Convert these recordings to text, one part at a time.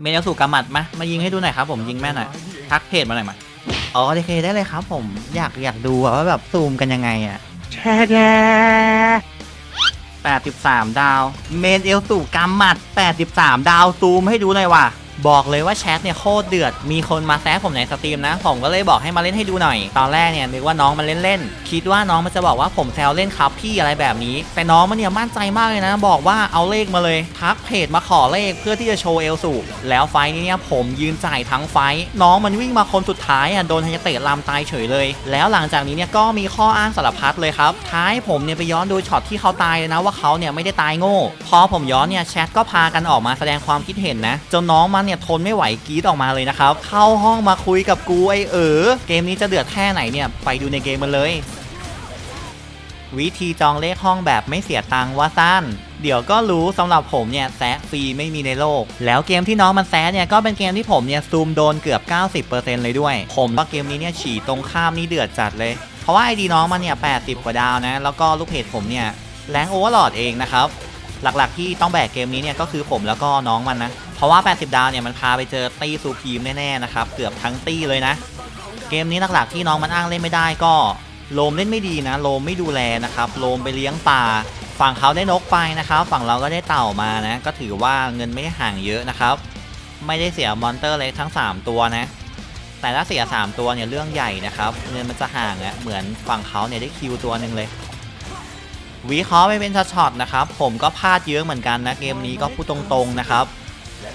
เมนเอลสู่กำมัดมามายิงให้ดูหน่อยครับผมยิงแม่นหน่อยทักเพจมาหน่อยมาอ๋อโอเคได้เลยครับผมอยากอยากดูอะว่าแบบซูมกันยังไงอะแช่แช่83 ดาว เมนเอลสู่กำมัด 83 ดาวซูมให้ดูหน่อยว่ะ บอกเลยว่าแชทเนี่ยโคตรเดือด มีคนมาแซะผมในสตรีมนะ ผมก็เลยบอกให้มาเล่นให้ดูหน่อย ตอนแรกเนี่ยนึกว่าน้องมันเล่นเล่นๆ คิดว่าน้องมันจะบอกว่าผมแซวเล่นครับพี่อะไรแบบนี้ แต่น้องมันเนี่ยมั่นใจมากเลยนะ บอกว่าเอาเลขมาเลย ทักเพจมาขอเลขเพื่อที่จะโชว์เอลสูแล้วไฟนี้เนี่ยผมยืนจ่ายทั้งไฟ น้องมันวิ่งมาคนสุดท้ายอะโดนฮัยเตะลามตายเฉยเลย แล้วหลังจากนี้เนี่ยก็มีข้ออ้างสารพัดเลยครับ ท้ายผมเนี่ยไปย้อนดูช็อตที่เขาตายเลยนะว่าเขาเนี่ยไม่ได้ตายโง่ พอผมย้อนเนี่ยแชทก็พากันออกมาแสดงความคิดเห็นนะจนน้องมันเนี่ยทนไม่ไหวกรีดออกมาเลยนะครับ เข้าห้องมาคุยกับกูไอเออเกมนี้จะเดือดแค่ไหนเนี่ยไปดูในเกมมันเลย วิธีจองเลขห้องแบบไม่เสียตังค์ว่าสั้นเดี๋ยวก็รู้สำหรับผมเนี่ยแซะฟรีไม่มีในโลก แล้วเกมที่น้องมันแซะเนี่ยก็เป็นเกมที่ผมเนี่ยซูมโดนเกือบ 90%เลยด้วย ผมว่าเกมนี้เนี่ยฉี่ตรงข้ามนี่เดือดจัดเลย เพราะว่าไอดีน้องมันเนี่ย 80 กว่าดาวนะ แล้วก็ลูกเพจผมเนี่ยแรงโอเวอร์ลอดเองนะครับ หลักๆที่ต้องแบกเกมนี้เนี่ยก็คือผมแล้วก็น้องมันนะ เพราะว่า 80 ดาวเนี่ยมันพาไปเจอตี้ซูพีมแน่ๆนะครับเกือบทั้งตี้เลยนะ เกมนี้หลักๆที่น้องมันอ้างเล่นไม่ได้ก็โลมเล่นไม่ดีนะโลมไม่ดูแลนะครับโลมไปเลี้ยงปลาฝั่งเขาได้นกไปนะครับ ฝั่งเราก็ได้เต่ามานะ ก็ถือว่าเงินไม่ได้ห่างเยอะนะครับ ไม่ได้เสียมอนเตอร์เล็กทั้ง 3 ตัวนะ แต่ถ้าเสีย 3 ตัวเนี่ยเรื่องใหญ่นะครับ เงินมันจะห่างอะเหมือนฝั่งเขาเนี่ยได้คิวตัวหนึ่งเลยวิเคราะห์ไปเป็นช็อตๆนะครับ ผมก็พลาดเยอะเหมือนกันนะเกมนี้ก็พูดตรงๆนะครับ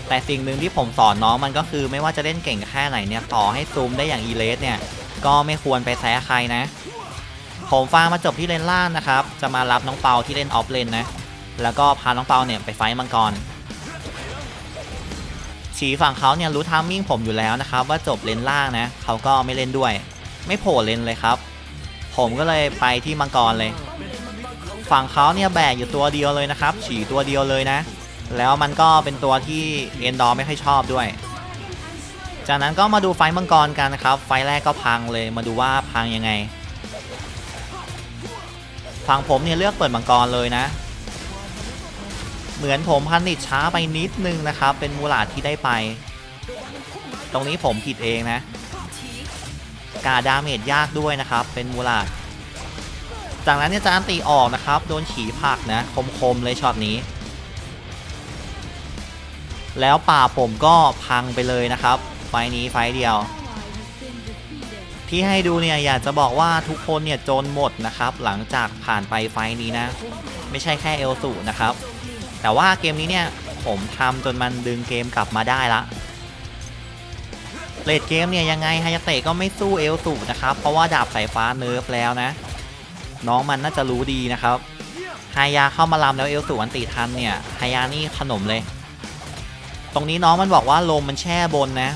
แต่สิ่งหนึ่งที่ผมสอนน้องมันก็คือไม่ว่าจะเล่นเก่งแค่ไหนเนี่ยต่อให้ซูมได้อย่างอีเลสเนี่ย ก็ไม่ควรไปแซะใครนะ ผมฟางมาจบที่เลนล่างนะครับ จะมารับน้องเปาที่เล่นออฟเลนนะ แล้วก็พาน้องเปาเนี่ยไปไฟท์มังกรฉีฝั่งเขาเนี่ยรู้ทามมิ่งผมอยู่แล้วนะครับ ว่าจบเลนล่างนะเขาก็ไม่เล่นด้วย ไม่โผล่เลนเลยครับ ผมก็เลยไปที่มังกรเลย ฝั่งเขาเนี่ยแบกอยู่ตัวเดียวเลยนะครับฉีตัวเดียวเลยนะ แล้วมันก็เป็นตัวที่เอนดอร์ไม่ค่อยชอบด้วย จากนั้นก็มาดูไฟมังกรกันนะครับ ไฟแรกก็พังเลยมาดูว่าพังยังไง ฝั่งผมเนี่ยเลือกเปิดมังกรเลยนะ เหมือนผมพันนิดช้าไปนิดนึงนะครับ เป็นมูลาดที่ได้ไป ตรงนี้ผมผิดเองนะ กาดาเมจยากด้วยนะครับ เป็นมูลาดจากนั้นเนี่ยจะอันตีออกนะครับ โดนฉีผักนะ คมๆเลยช็อตนี้ แล้วป่าผมก็พังไปเลยนะครับ ไฟนี้ไฟเดียว ที่ให้ดูเนี่ยอยากจะบอกว่าทุกคนเนี่ยจนหมดนะครับ หลังจากผ่านไปไฟนี้นะ ไม่ใช่แค่เอลสูนะครับ แต่ว่าเกมนี้เนี่ยผมทำจนมันดึงเกมกลับมาได้ละเลดเกมเนี่ยยังไงฮายาเตะก็ไม่สู้เอลสูนะครับ เพราะว่าดาบสายฟ้าเนิร์ฟแล้วนะ น้องมันน่าจะรู้ดีนะครับฮายาเข้ามาลำแล้วเอลสูอันติทันเนี่ยฮายานี่ขนมเลย ตรงนี้น้องมันบอกว่าลมมันแช่บนนะ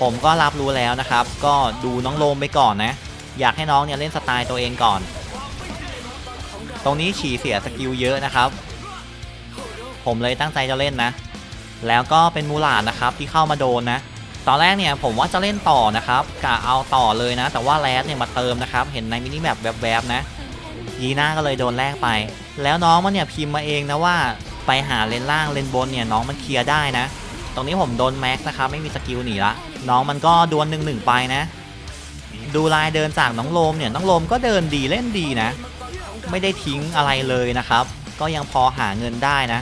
ผมก็รับรู้แล้วนะครับ ก็ดูน้องโลมไปก่อนนะ อยากให้น้องเนี่ยเล่นสไตล์ตัวเองก่อน ตรงนี้ฉี่เสียสกิลเยอะนะครับ ผมเลยตั้งใจจะเล่นนะ แล้วก็เป็นมูลาดนะครับที่เข้ามาโดนนะ ตอนแรกเนี่ยผมว่าจะเล่นต่อนะครับกะเอาต่อเลยนะ แต่ว่าแรดเนี่ยมาเติมนะครับ เห็นในมินิแมปแวบๆนะยีน่าก็เลยโดนแลกไป แล้วน้องมันเนี่ยพิมพ์มาเองนะว่า ไปหาเลนล่างเลนบนเนี่ยน้องมันเคลียร์ได้นะ ตรงนี้ผมโดนแม็กนะครับไม่มีสกิลหนีละน้องมันก็ดวลหนึ่งหนึ่งไปนะ ดูลายเดินจากน้องโลมเนี่ยน้องโลมก็เดินดีเล่นดีนะ ไม่ได้ทิ้งอะไรเลยนะครับ ก็ยังพอหาเงินได้นะ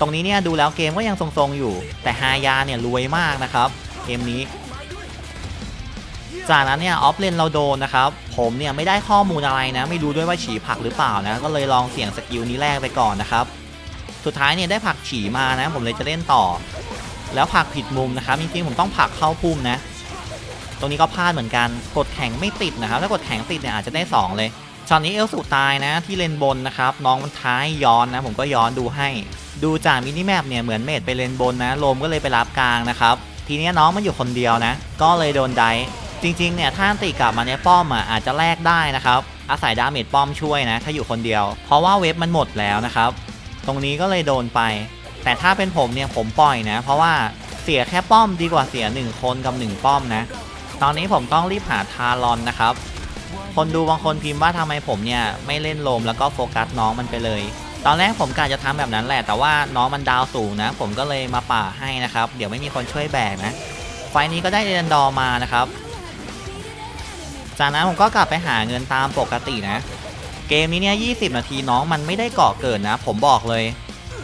ตรงนี้เนี่ยดูแล้วเกมก็ยังทรงๆอยู่ แต่ฮายาเนี่ยรวยมากนะครับเกมนี้จากนั้นเนี่ยออฟเลนเราโดนนะครับ ผมเนี่ยไม่ได้ข้อมูลอะไรนะ ไม่รู้ด้วยว่าฉีผักหรือเปล่านะ ก็เลยลองเสี่ยงสกิลนี้แรกไปก่อนนะครับ สุดท้ายเนี่ยได้ผักฉีมานะ ผมเลยจะเล่นต่อ แล้วผักผิดมุมนะครับจริงๆผมต้องผักเข้าพุ่มนะ ตรงนี้ก็พลาดเหมือนกันกดแข็งไม่ติดนะครับ ถ้ากดแข็งติดเนี่ยอาจจะได้ 2 เลยช็อตนี้เอลสูตายนะ ที่เลนบนนะครับน้องมันท้ายย้อนนะ ผมก็ย้อนดูให้ ดูจากมินิแมปเนี่ยเหมือนเมดไปเลนบนนะลมก็เลยไปรับกลางนะครับทีนี้น้องมันอยู่คนเดียวนะ ก็เลยโดนไดจริงๆ เนี่ยถ้าติกลับมาในป้อมอะอาจจะแลกได้นะครับ อาศัยดาเมจป้อมช่วยนะ ถ้าอยู่คนเดียว เพราะว่าเว็บมันหมดแล้วนะครับ รงนี้ก็เลยโดนไป แต่ถ้าเป็นผมเนี่ยผมปล่อยนะ เพราะว่าเสียแค่ป้อมดีกว่าเสีย 1 คนกับ 1 ป้อมนะ ตอนนี้ผมต้องรีบหาทารอนนะครับ คนดูบางคนพิมพ์ว่าทำไมผมเนี่ยไม่เล่นโลมแล้วก็โฟกัสน้องมันไปเลย ตอนแรกผมกะจะทำแบบนั้นแหละ แต่ว่าน้องมันดาวสูงนะ ผมก็เลยมาป่าให้นะครับ เดี๋ยวไม่มีคนช่วยแบกนะ ไฟนี้ก็ได้เรนดอมานะครับ จากนั้นผมก็กลับไปหาเงินตามปกตินะ เกมนี้เนี่ย20นาทีน้องมันไม่ได้เกาะเกิดนะ ผมบอกเลย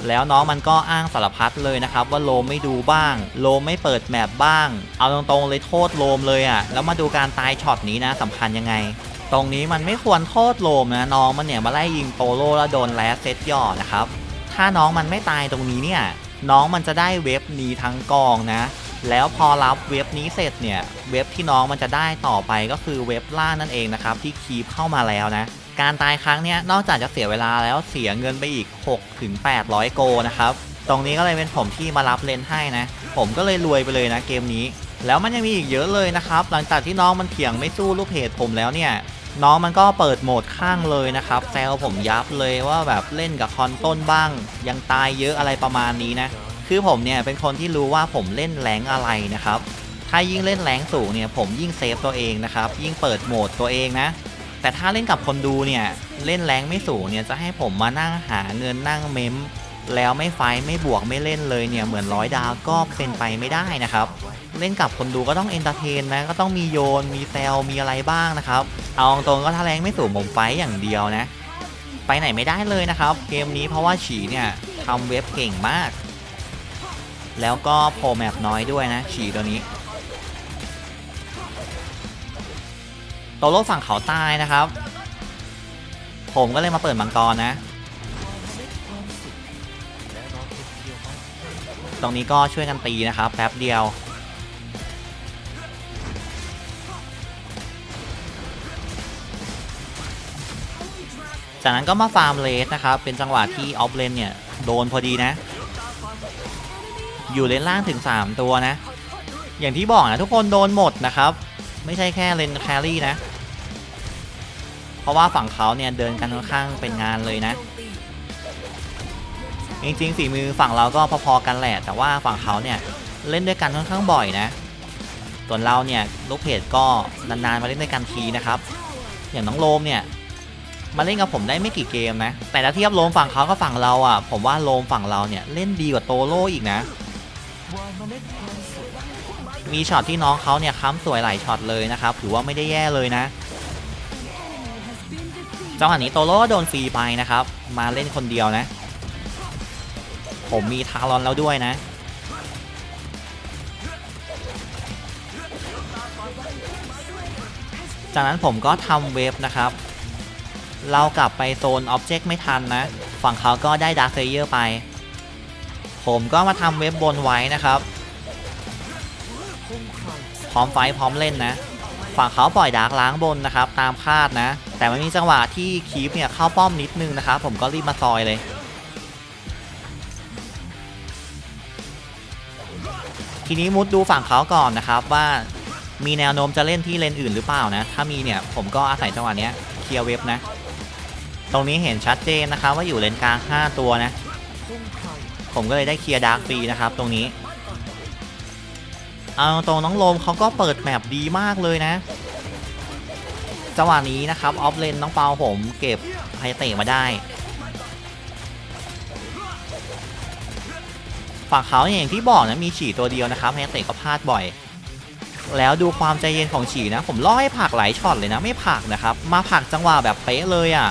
แล้วน้องมันก็อ้างสารพัดเลยนะครับ ว่าโลมไม่ดูบ้าง โลมไม่เปิดแมปบ้าง เอาตรงๆเลยโทษโลมเลยอะ่ะ แล้วมาดูการตายช็อตนี้นะสำคัญยังไง ตรงนี้มันไม่ควรโทษโลมนะน้องมันเนี่ยมาไล่ยิงโตโร่แล้วโดนแลสเซตย่อนะครับ ถ้าน้องมันไม่ตายตรงนี้เนี่ยน้องมันจะได้เว็บนี้ทั้งกองนะ แล้วพอรับเว็บนี้เสร็จเนี่ย เว็บที่น้องมันจะได้ต่อไปก็คือเว็บล่านั่นเองนะครับ ที่คีบเข้ามาแล้วนะ การตายครั้งนี้นอกจากจะเสียเวลาแล้วเสียเงินไปอีก 6 ถึง 800 โกนะครับ ตรงนี้ก็เลยเป็นผมที่มารับเลนให้นะ ผมก็เลยรวยไปเลยนะเกมนี้ แล้วมันยังมีอีกเยอะเลยนะครับ หลังจากที่น้องมันเถียงไม่สู้ลูกเพจผมแล้วเนี่ย น้องมันก็เปิดโหมดข้างเลยนะครับแซวผมยับเลยว่าแบบเล่นกับคอนต้นบ้าง ยังตายเยอะอะไรประมาณนี้นะคือผมเนี่ยเป็นคนที่รู้ว่าผมเล่นแรงอะไรนะครับถ้ายิ่งเล่นแรงสูงเนี่ยผมยิ่งเซฟตัวเองนะครับยิ่งเปิดโหมดตัวเองนะ แต่ถ้าเล่นกับคนดูเนี่ย เล่นแรงไม่สูงเนี่ยจะให้ผมมานั่งหาเงินนั่งเมม แล้วไม่ไฟไม่บวกไม่เล่นเลยเนี่ยเหมือนร้อยดาวก็เป็นไปไม่ได้นะครับ เล่นกับคนดูก็ต้องเอนเตอร์เทนนะก็ต้องมีโยนมีแซลมีอะไรบ้างนะครับ เอาตรงก็ถ้าแรงไม่สูงผมไฟอย่างเดียวนะ ไปไหนไม่ได้เลยนะครับ เกมนี้เพราะว่าฉีเนี่ยทำเว็บเก่งมาก แล้วก็โพแมปน้อยด้วยนะฉีตัวนี้ โตโร่ฝั่งเขาใต้นะครับ ผมก็เลยมาเปิดมังกรนะ ตรงนี้ก็ช่วยกันตีนะครับ แป๊บเดียว จากนั้นก็มาฟาร์มเลสนะครับ เป็นจังหวะที่ออฟเลนเนี่ย โดนพอดีนะ อยู่เลนล่างถึง 3 ตัวนะ อย่างที่บอกนะทุกคนโดนหมดนะครับ ไม่ใช่แค่เลนแครี่นะ เพราะว่าฝั่งเขาเนี่ยเดินกันค่อนข้างเป็นงานเลยนะ จริงๆฝีมือฝั่งเราก็พอๆกันแหละ แต่ว่าฝั่งเขาเนี่ยเล่นด้วยกันค่อนข้างบ่อยนะ ส่วนเราเนี่ยลูกเพจก็นานๆมาเล่นด้วยกันทีนะครับ อย่างน้องโลมเนี่ยมาเล่นกับผมได้ไม่กี่เกมนะ แต่ถ้าเทียบโลมฝั่งเขากับฝั่งเราอะ ผมว่าโลมฝั่งเราเนี่ยเล่นดีกว่าโตโร่อีกนะ มีช็อตที่น้องเขาเนี่ยค้ำสวยหลายช็อตเลยนะครับถือว่าไม่ได้แย่เลยนะจังหวะนี้โตโร่ก็โดนฟรีไปนะครับ มาเล่นคนเดียวนะ ผมมีทารอนแล้วด้วยนะ จากนั้นผมก็ทำเวฟนะครับ เรากลับไปโซนอ็อบเจกต์ไม่ทันนะ ฝั่งเขาก็ได้ดาร์เซเยอร์ไป ผมก็มาทำเว็บนไว้นะครับ ร้อมไฟพร้อมเล่นนะ ฝั่งเขาปล่อยดาร์กล้างบนนะครับ ตามคาดนะ แต่มันมีจังหวะที่คีฟเนี่ยเข้าป้อมนิดนึงนะครับ ผมก็รีบมาซอยเลย ทีนี้มุดดูฝั่งเขาก่อนนะครับว่ามีแนวโน้มจะเล่นที่เลนอื่นหรือเปล่านะ ถ้ามีเนี่ยผมก็อาศัยจังหวะเนี้ยเคลียร์เว็บนะ ตรงนี้เห็นชัดเจนนะครับว่าอยู่เลนกลาง 5 ตัวนะ ผมก็เลยได้เคลียร์ดาร์กฟรีนะครับตรงนี้ เอาตรงน้องโลมเขาก็เปิดแมปดีมากเลยนะจังหวะนี้นะครับออฟเลนน้องเปาผมเก็บไฮเตะมาได้ ฝั่งเขาเนี่ยอย่างที่บอกนะมีฉี่ตัวเดียวนะครับไฮเตะก็พลาดบ่อย แล้วดูความใจเย็นของฉี่นะ ผมล่อให้ผักหลายช็อตเลยนะไม่ผักนะครับ มาผักจังหวะแบบเป๊ะเลยอะ่ะ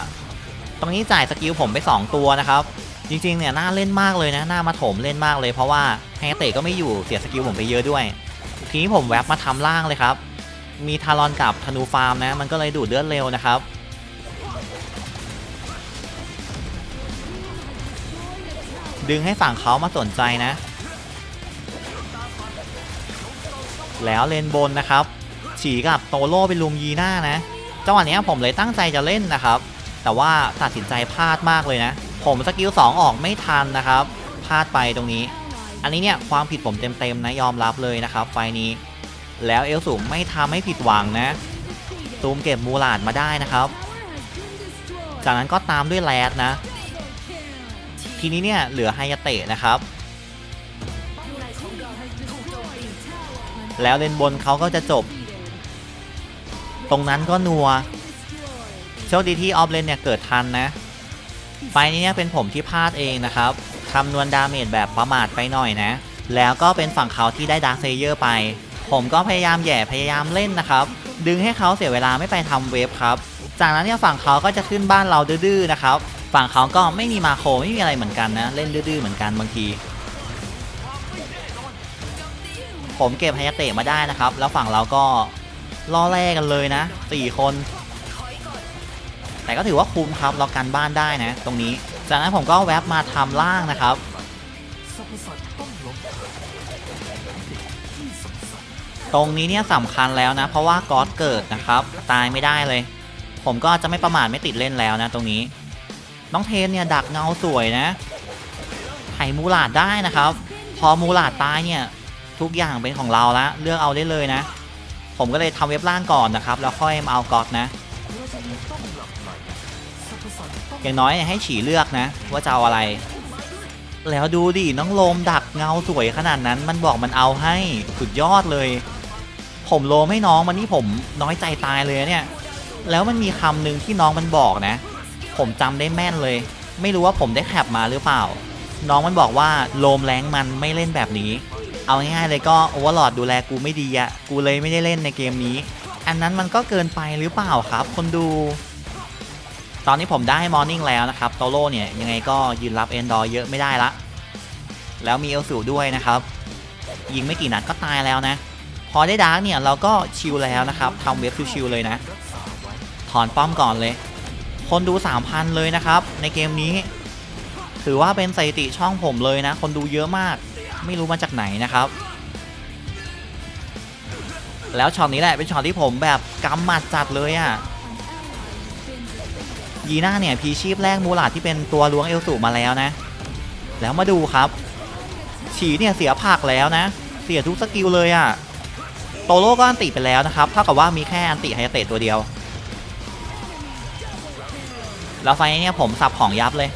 ตรงนี้จ่ายสกิลผมไป 2 ตัวนะครับ จริงๆเนี่ยน่าเล่นมากเลยนะน่ามาถมเล่นมากเลยเพราะว่าไฮเตะก็ไม่อยู่เสียสกิลผมไปเยอะด้วย ทีนี้ผมแวบมาทำล่างเลยครับ มีทารอนกับธนูฟาร์มนะ มันก็เลยดูดเลือดเร็วนะครับ ดึงให้ฝั่งเขามาสนใจนะ แล้วเลนบนนะครับ ฉีกับโตโร่ไปลุมยีหน้านะ จังหวะนี้ผมเลยตั้งใจจะเล่นนะครับ แต่ว่าตัดสินใจพลาดมากเลยนะ ผมสกิล2ออกไม่ทันนะครับ พลาดไปตรงนี้ อันนี้เนี่ยความผิดผมเต็มๆนะยอมรับเลยนะครับไฟนี้ แล้วเอลสูงไม่ทำให้ผิดหวังนะ ตูมเก็บมูลาดมาได้นะครับ จากนั้นก็ตามด้วยแรดนะ ทีนี้เนี่ยเหลือไฮยาเตะนะครับ แล้วเลนบนเขาก็จะจบ ตรงนั้นก็นัวโชคดีที่ออฟเลนเนี่ยเกิดทันนะ ไฟนี้เนี่ยเป็นผมที่พลาดเองนะครับ คำนวณดาเมจแบบประมาทไปหน่อยนะ แล้วก็เป็นฝั่งเขาที่ได้ดาร์คเซเยอร์ไป ผมก็พยายามแย่พยายามเล่นนะครับ ดึงให้เขาเสียเวลาไม่ไปทำเวฟครับ จากนั้นเนี่ยฝั่งเขาก็จะขึ้นบ้านเราดื้อๆนะครับ ฝั่งเขาก็ไม่มีมาโคไม่มีอะไรเหมือนกันนะ เล่นดื้อๆเหมือนกันบางทีผมเก็บไฮยาเตะมาได้นะครับ แล้วฝั่งเราก็ล่อแร่กันเลยนะสี่คน แต่ก็ถือว่าคุ้มครับเรากันบ้านได้นะ ตรงนี้ จากนั้นผมก็แวบมาทำล่างนะครับตรงนี้เนี่ยสำคัญแล้วนะ เพราะว่าก๊อตเกิดนะครับ ตายไม่ได้เลย ผมก็จะไม่ประมาทไม่ติดเล่นแล้วนะตรงนี้ น้องเทนเนี่ยดักเงาสวยนะไถมูลาดได้นะครับ พอมูลาดตายเนี่ย ทุกอย่างเป็นของเราละเลือกเอาได้เลยนะ ผมก็เลยทำเว็บล่างก่อนนะครับ แล้วค่อยมาเอาก๊อตนะ อย่างน้อยให้ฉีเลือกนะ ว่าจะเอาอะไร แล้วดูดิน้องโลมดักเงาสวยขนาดนั้น มันบอกมันเอาให้สุดยอดเลย ผมโลมให้น้องมันนี่ผมน้อยใจตายเลยเนี่ย แล้วมันมีคำหนึ่งที่น้องมันบอกนะ ผมจำได้แม่นเลย ไม่รู้ว่าผมได้แคปมาหรือเปล่า น้องมันบอกว่าโลมแรงมันไม่เล่นแบบนี้ เอาง่ายๆเลยก็โอเวอร์ลอดดูแลกูไม่ดีอะกูเลยไม่ได้เล่นในเกมนี้ อันนั้นมันก็เกินไปหรือเปล่าครับ คนดู ตอนนี้ผมได้มอร์นิ่งแล้วนะครับโตโร่เนี่ยยังไงก็ยืนรับเอนดอร์เยอะไม่ได้ละ แล้วมีเอลสูด้วยนะครับ ยิงไม่กี่นัดก็ตายแล้วนะ พอได้ดาร์กเนี่ยเราก็ชิลแล้วนะครับทำเว็บชิลๆเลยนะ ถอนป้อมก่อนเลย คนดู 3,000 เลยนะครับ ในเกมนี้ ถือว่าเป็นสถิติช่องผมเลยนะ คนดูเยอะมาก ไม่รู้มาจากไหนนะครับแล้วช็อตนี้แหละเป็นช็อตที่ผมแบบกำหมัดจัดเลยอะ่ะ ยีน่าเนี่ยพีชีพแรกมูลาดที่เป็นตัวล้วงเอลสูมาแล้วนะ แล้วมาดูครับ ฉีเนี่ยเสียผักแล้วนะ เสียทุกสกิลเลยอะ่ะ โตโร่ก็อันติไปแล้วนะครับ เท่ากับว่ามีแค่อันติไฮเตะตัวเดียว แล้วไฟเนี่ยผมสับของยับเลย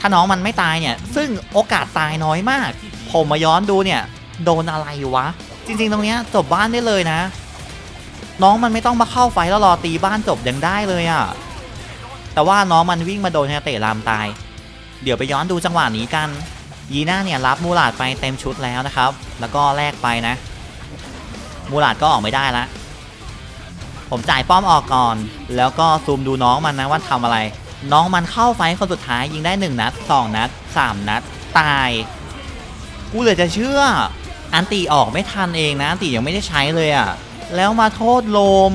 ถ้าน้องมันไม่ตายเนี่ย ซึ่งโอกาสตายน้อยมาก ผมมาย้อนดูเนี่ย โดนอะไรวะ จริง ๆ ตรงเนี้ยจบบ้านได้เลยนะ น้องมันไม่ต้องมาเข้าไฟแล้วรอตีบ้านจบยังได้เลยอะ่ะ แต่ว่าน้องมันวิ่งมาโดนเฮเตะลามตาย เดี๋ยวไปย้อนดูจังหวะนี้กัน ยีน่าเนี่ยรับมูลาดไปเต็มชุดแล้วนะครับ แล้วก็แลกไปนะ มูลาดก็ออกไม่ได้ละ ผมจ่ายป้อมออกก่อน แล้วก็ซูมดูน้องมันนะว่าทำอะไร น้องมันเข้าไฟคนสุดท้ายยิงได้ 1 นัด 2 นัด 3 นัด ตาย กูเลยจะเชื่อ อันตีออกไม่ทันเองนะ อันตียังไม่ได้ใช้เลยอะ่ะ แล้วมาโทษโลม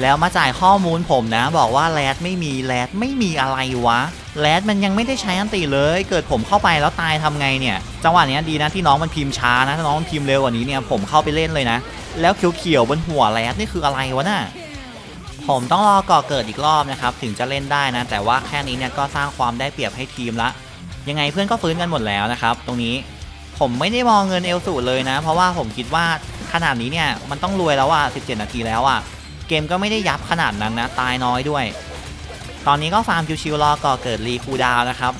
แล้วมาจ่ายข้อมูลผมนะ บอกว่าแรดไม่มีแรดไม่มีอะไรวะแรดมันยังไม่ได้ใช้อันติเลย เกิดผมเข้าไปแล้วตายทำไงเนี่ย จังหวะเนี้ยดีนะที่น้องมันพิมพ์ช้านะถ้าน้องมันพิมพ์เร็วกว่านี้เนี่ยผมเข้าไปเล่นเลยนะ แล้วเขียวๆบนหัวแรดนี่คืออะไรวะน่ะผมต้องรอก่อเกิดอีกรอบนะครับถึงจะเล่นได้นะ แต่ว่าแค่นี้เนี่ยก็สร้างความได้เปรียบให้ทีมละ ยังไงเพื่อนก็ฟื้นกันหมดแล้วนะครับ ตรงนี้ผมไม่ได้มองเงินเอลสูเลยนะ เพราะว่าผมคิดว่า ขนาดนี้เนี่ยมันต้องรวยแล้วอะ 17 นาทีแล้วอะ เกมก็ไม่ได้ยับขนาดนั้นนะ ตายน้อยด้วย ตอนนี้ก็ฟาร์มชิวๆรอก่อเกิดรีคูดาวนะครับ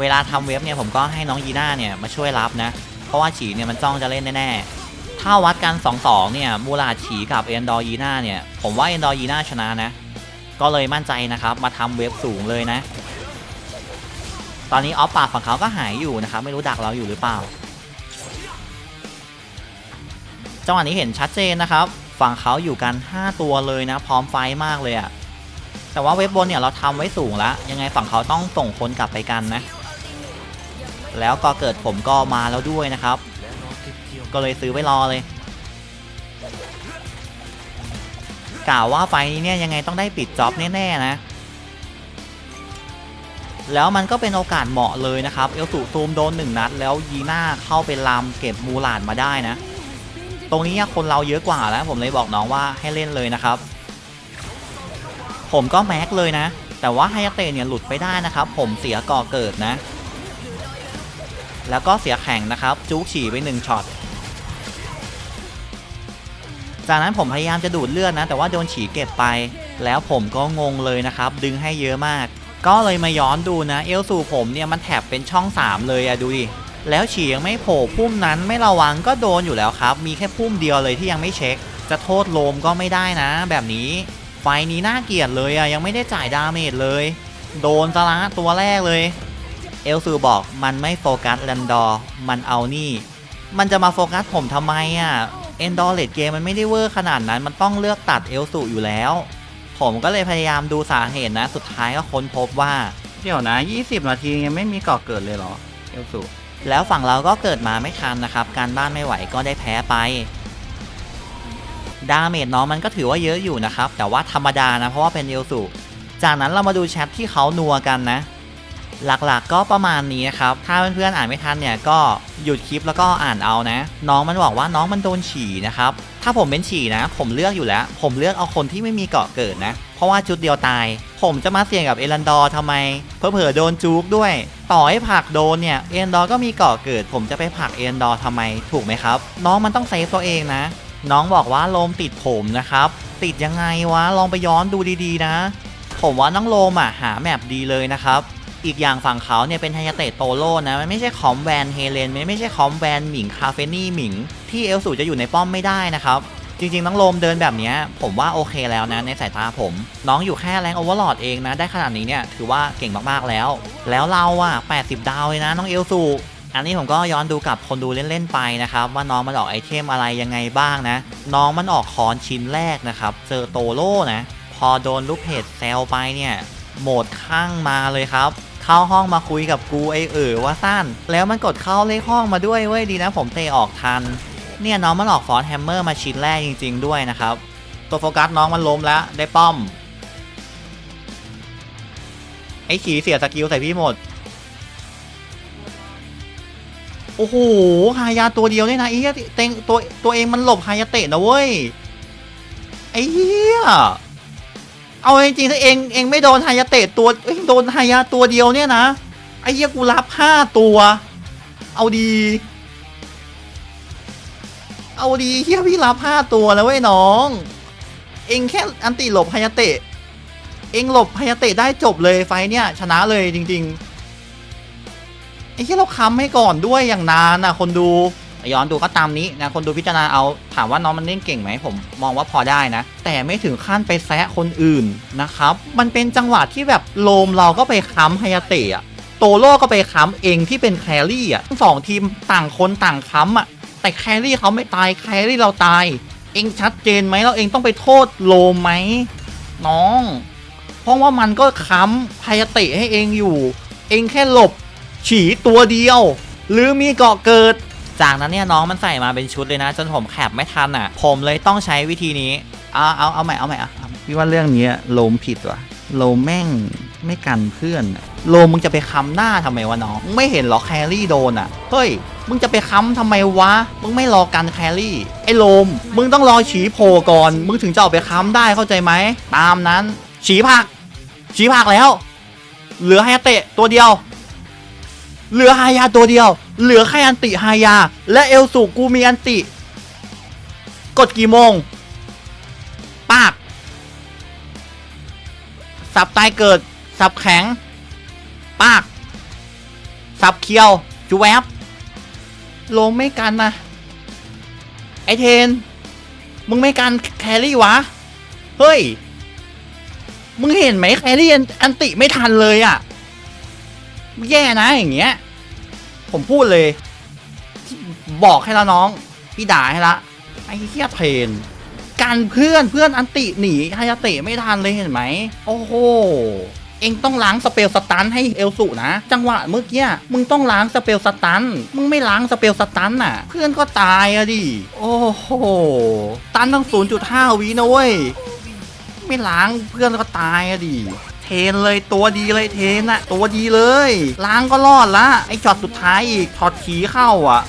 เวลาทำเว็บเนี่ยผมก็ให้น้องยีน่าเนี่ยมาช่วยรับนะ เพราะว่าฉีเนี่ยมันจ้องจะเล่นแน่ๆ ถ้าวัดกัน 2-2 เนี่ยมูลาฉีกับเอนดอร์ยีน่าเนี่ยผมว่าเอนดอร์ยีน่าชนะนะ ก็เลยมั่นใจนะครับมาทำเว็บสูงเลยนะ ตอนนี้ออฟปากฝั่งเขาก็หายอยู่นะครับไม่รู้ดักเราอยู่หรือเปล่า จังหวะนี้เห็นชัดเจนนะครับ ฝั่งเขาอยู่กัน 5 ตัวเลยนะ พร้อมไฟมากเลยอะแต่ว่าเว็บบนเนี่ยเราทำไว้สูงแล้ว ยังไงฝั่งเขาต้องส่งคนกลับไปกันนะ แล้วก็เกิดผมก็มาแล้วด้วยนะครับ ก็เลยซื้อไว้รอเลยกล่าวว่าไฟนี้เนี่ยยังไงต้องได้ปิดจ็อบแน่ๆนะ แล้วมันก็เป็นโอกาสเหมาะเลยนะครับ เอลสูซูมโดนหนึ่งนัด แล้วยีน่าเข้าไปลามเก็บมูลาดมาได้นะ รงนี้คนเราเยอะกว่าแล้ว ผมเลยบอกน้องว่าให้เล่นเลยนะครับ ผมก็แม็กเลยนะ แต่ว่าไฮยาเตะเนี่ยหลุดไปได้นะครับ ผมเสียก่อเกิดนะ แล้วก็เสียแข่งนะครับ จุกฉี่ไปหนึ่งช็อตจากนั้นผมพยายามจะดูดเลือดนะ แต่ว่าโดนฉี่เก็บไป แล้วผมก็งงเลยนะครับ ดึงให้เยอะมาก ก็เลยมาย้อนดูนะ เอลสูผมเนี่ยมันแถบเป็นช่อง 3 เลยอะดูดิ แล้วฉี่ยังไม่โผล่พุ่มนั้นไม่ระวังก็โดนอยู่แล้วครับ มีแค่พุ่มเดียวเลยที่ยังไม่เช็ค จะโทษโลมก็ไม่ได้นะ แบบนี้ ไฟนี้น่าเกลียดเลยอะยังไม่ได้จ่ายดาเมจเลย โดนซะละตัวแรกเลย เอลซูบอกมันไม่โฟกัสแรนดอร์มันเอานี่ มันจะมาโฟกัสผมทำไมอะ่ะเอนดอร์เลดเกมมันไม่ได้เวอร์ขนาดนั้น มันต้องเลือกตัดเอลสูอยู่แล้ว ผมก็เลยพยายามดูสาเหตุนะ สุดท้ายก็ค้นพบว่า เดี๋ยวนะ 20 นาทียังไม่มีก่อเกิดเลยเหรอ เอลสู แล้วฝั่งเราก็เกิดมาไม่ทันนะครับ การบ้านไม่ไหวก็ได้แพ้ไป ดาเมจน้องมันก็ถือว่าเยอะอยู่นะครับ แต่ว่าธรรมดานะ เพราะว่าเป็นเอลสูจากนั้นเรามาดูแชทที่เขานัวกันนะ หลักๆก็ประมาณนี้ครับ ถ้าเพื่อนๆอ่านไม่ทันเนี่ยก็หยุดคลิปแล้วก็อ่านเอานะ น้องมันบอกว่าน้องมันโดนฉี่นะครับ ถ้าผมเป็นฉี่นะ ผมเลือกอยู่แล้ว ผมเลือกเอาคนที่ไม่มีเกาะเกิดนะ เพราะว่าจุดเดียวตาย ผมจะมาเสี่ยงกับเอรันดอร์ทำไม เพอเผอโดนจูกด้วย ต่อให้ผักโดนเนี่ยเอรันดอร์ก็มีเกาะเกิด ผมจะไปผักเอรันดอร์ทำไมถูกไหมครับ น้องมันต้องเซฟตัวเองนะ น้องบอกว่าโลมติดผมนะครับ ติดยังไงวะลองไปย้อนดูดีๆนะ ผมว่าน้องโลมอะหาแมปดีเลยนะครับอีกอย่างฝั่งเขาเนี่ยเป็นไฮยาเตะโตโรนะมันไม่ใช่คอมแวนเฮเลนมันไม่ใช่คอมแวนหมิงคาเฟนี่หมิง ที่เอลสูจะอยู่ในป้อมไม่ได้นะครับ จริงๆน้องโลมเดินแบบนี้ผมว่าโอเคแล้วนะในสายตาผม น้องอยู่แค่แรงโอเวอร์ลอดเองนะ ได้ขนาดนี้เนี่ยถือว่าเก่งมากๆแล้ว แล้วเราอะ80 ดาวเลยนะ น้องเอลสูอันนี้ผมก็ย้อนดูกับคนดูเล่นๆไปนะครับว่าน้องมันออกไอเทมอะไรยังไงบ้างนะ น้องมันออกคอนชิ้นแรกนะครับเจอโตโร่นะพอโดนลูกเพจแซลไปเนี่ยโหมดข้างมาเลยครับเข้าห้องมาคุยกับกูไอเอ๋อว่าสั้น แล้วมันกดเข้าเลขห้องมาด้วยเว้ยดีนะผมเตะออกทัน เนี่ยน้องมันออกฟอร์แฮมเมอร์มาชิ้นแรกจริง ๆ ด้วยนะครับ ตัวโฟกัสน้องมันล้มแล้วได้ป้อม ไอ้ขี่เสียสกิลใส่พี่หมด โอ้โหฮายาตัวเดียวเนี่ยนะไอ้เียเต็งตัวตัวเองมันหลบฮายาเตะนะเว้ย ไอ้เหี้ยเอาจริงๆถ้าเองเองไม่โดนฮายาเตะตัวเอ้ยโดนฮายาตัวเดียวเนี่ยนะไอ้เหี้ยกูรับห้าตัว เอาดี เอาดีเฮียพี่รับห้าตัวแล้วเว้ยน้อง เองแค่อันติหลบฮายาเตะ เองหลบฮายาเตะได้จบเลยไฟเนี่ยชนะเลยจริงๆไอ้ที่เราค้ำให้ก่อนด้วยอย่างนานนะคนดูย้อนดูก็ตามนี้นะคนดูพิจารณาเอาถามว่าน้องมันเล่นเก่งไหมผมมองว่าพอได้นะ แต่ไม่ถึงขั้นไปแซะคนอื่นนะครับ มันเป็นจังหวะที่แบบโลมเราก็ไปค้ำฮายาเตะโตโร่ก็ไปค้ำเองที่เป็นแครี่อะสองทีมต่างคนต่างค้ำอะ แต่แครี่เขาไม่ตายแครี่เราตาย เองชัดเจนไหมเราเองต้องไปโทษโลไหมน้อง เพราะว่ามันก็ค้ำพายาตะให้เองอยู่ เองแค่หลบ ฉีตัวเดียว หรือมีเกาะเกิด จากนั้นเนี่ยน้องมันใส่มาเป็นชุดเลยนะ จนผมแคปไม่ทันอะ ผมเลยต้องใช้วิธีนี้ เอาเอาเอาใหม่เอาใหม่อะพี่ว่าเรื่องนี้โลมผิดว่ะโลมแม่งไม่กันเพื่อนอะ โลมึงจะไปค้ำหน้าทำไมวะน้องมึงไม่เห็นเหรอแครี่โดนอะเฮ้ยมึงจะไปค้ำทำไมวะ มึงไม่รอกันแครี่ ไอ้โลม มึงต้องรอฉีโผล่ก่อน มึงถึงจะเอาไปค้ำได้เข้าใจไหม ตามนั้น ฉีผัก ฉีผักแล้ว เหลือไฮยาเตะตัวเดียว เหลือฮายาตัวเดียว เหลือแค่อันติฮายา และเอลสุกูมีอันติ กดกี่โมง ปาก สับตายเกิด สับแข็ง ปาก สับเคียว จูแวบลงไม่กันนะ ไอเทน มึงไม่กันแครี่วะ เฮ้ย มึงเห็นไหมแครี่อันอันติไม่ทันเลยอะ่ะ แย่นะอย่างเงี้ย ผมพูดเลย บอกให้ละน้อง พี่ด่าให้ละ ไอ้เหี้ยเทนการเพื่อนเพื่อนอันติหนีฮายาเตะไม่ทันเลยเห็นไหม โอ้โห เองต้องล้างสเปลสตันให้เอลสุนะ จังหวะเมื่อกี้มึงต้องล้างสเปลสตันมึงไม่ล้างสเปลสตันน่ะ เพื่อนก็ตายอะดิ โอ้โห ตันตั้ง 0.5วินะเว้ย ไม่ล้างเพื่อนก็ตายอะดิเทนเลยตัวดีเลยเทนอะตัวดีเลย ล้างก็รอดละไอช็อตสุดท้ายอีกช็อตขีเข้าอะ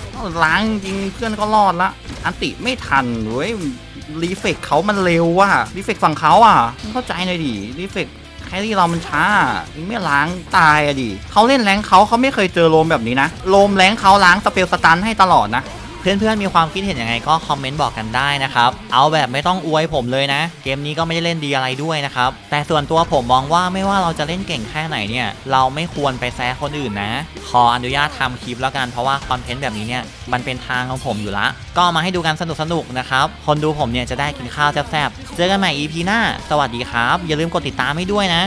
ล้างจริงเพื่อนก็รอดละ อันติไม่ทันเว้ยรีเฟกเขามันเร็วว่ะรีเฟกฝั่งเขาอะเข้าใจหน่อยดิรีเฟก แครี่เรามันช้ายังไม่ล้างตายอะดิเขาเล่นแรงเขาเขาไม่เคยเจอโลมแบบนี้นะโลมแรงเขาล้างสเปลสตันให้ตลอดนะ เพื่อนๆมีความคิดเห็นยังไงก็คอมเมนต์บอกกันได้นะครับ เอาแบบไม่ต้องอวยผมเลยนะ เกมนี้ก็ไม่ได้เล่นดีอะไรด้วยนะครับ แต่ส่วนตัวผมมองว่าไม่ว่าเราจะเล่นเก่งแค่ไหนเนี่ย เราไม่ควรไปแซะคนอื่นนะ ขออนุญาตทำคลิปแล้วกันเพราะว่าคอนเทนต์แบบนี้เนี่ยมันเป็นทางของผมอยู่ละ ก็มาให้ดูกันสนุกๆนะครับ คนดูผมเนี่ยจะได้กินข้าวแซ่บๆ เจอกันใหม่ EP หน้า สวัสดีครับ อย่าลืมกดติดตามให้ด้วยนะ